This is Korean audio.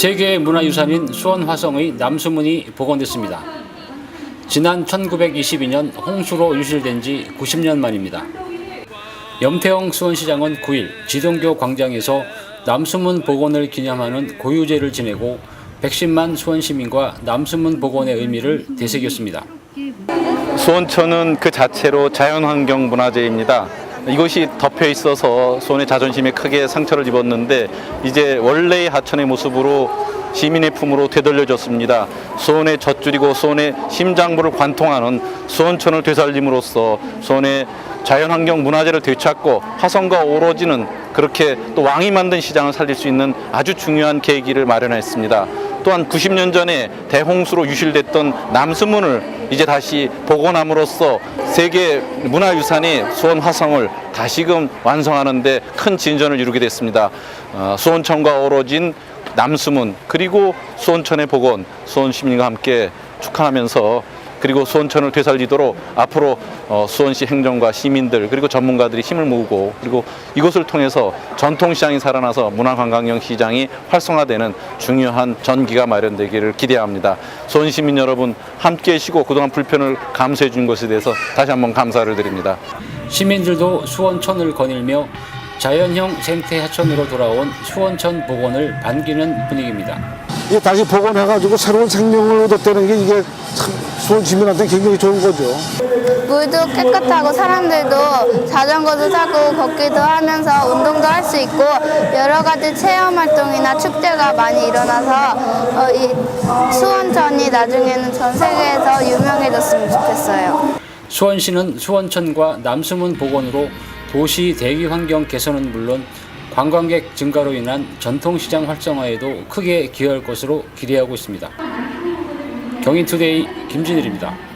세계 문화유산인 수원 화성의 남수문이 복원됐습니다. 지난 1922년 홍수로 유실된 지 90년 만입니다. 염태영 수원시장은 9일 지동교 광장에서 남수문 복원을 기념하는 고유제를 지내고 110만 수원 시민과 남수문 복원의 의미를 되새겼습니다. 수원천은 그 자체로 자연환경 문화재입니다. 이것이 덮여 있어서 수원의 자존심에 크게 상처를 입었는데 이제 원래의 하천의 모습으로 시민의 품으로 되돌려졌습니다. 수원의 젖줄이고 수원의 심장부를 관통하는 수원천을 되살림으로써 수원의 자연환경 문화재를 되찾고 화성과 오로지는 그렇게 또 왕이 만든 시장을 살릴 수 있는 아주 중요한 계기를 마련했습니다. 또한 90년 전에 대홍수로 유실됐던 남수문을 이제 다시 복원함으로써 세계 문화유산의 수원 화성을 다시금 완성하는데 큰 진전을 이루게 됐습니다. 어, 수원천과 어우러진 남수문 그리고 수원천의 복원 수원 시민과 함께 축하하면서 그리고 수원천을 되살리도록 앞으로 어, 수원시 행정과 시민들 그리고 전문가들이 힘을 모으고 그리고 이것을 통해서 전통시장이 살아나서 문화관광형 시장이 활성화되는 중요한 전기가 마련되기를 기대합니다. 수원 시민 여러분 함께 계시고 그동안 불편을 감수해 준 것에 대해서 다시 한번 감사를 드립니다. 시민들도 수원천을 거닐며 자연형 생태 하천으로 돌아온 수원천 복원을 반기는 분위기입니다. 이게 다시 복원해가지고 새로운 생명을 얻었다는 게 이게 참 수원 시민한테 굉장히 좋은 거죠. 물도 깨끗하고 사람들도 자전거도 타고 걷기도 하면서 운동도 할 수 있고 여러 가지 체험 활동이나 축제가 많이 일어나서 어, 이 수원천이 나중에는 전 세계에서 유명해졌으면 좋겠어요. 수원시는 수원천과 남수문 복원으로 도시 대기 환경 개선은 물론 관광객 증가로 인한 전통시장 활성화에도 크게 기여할 것으로 기대하고 있습니다. 경인투데이 김진일입니다.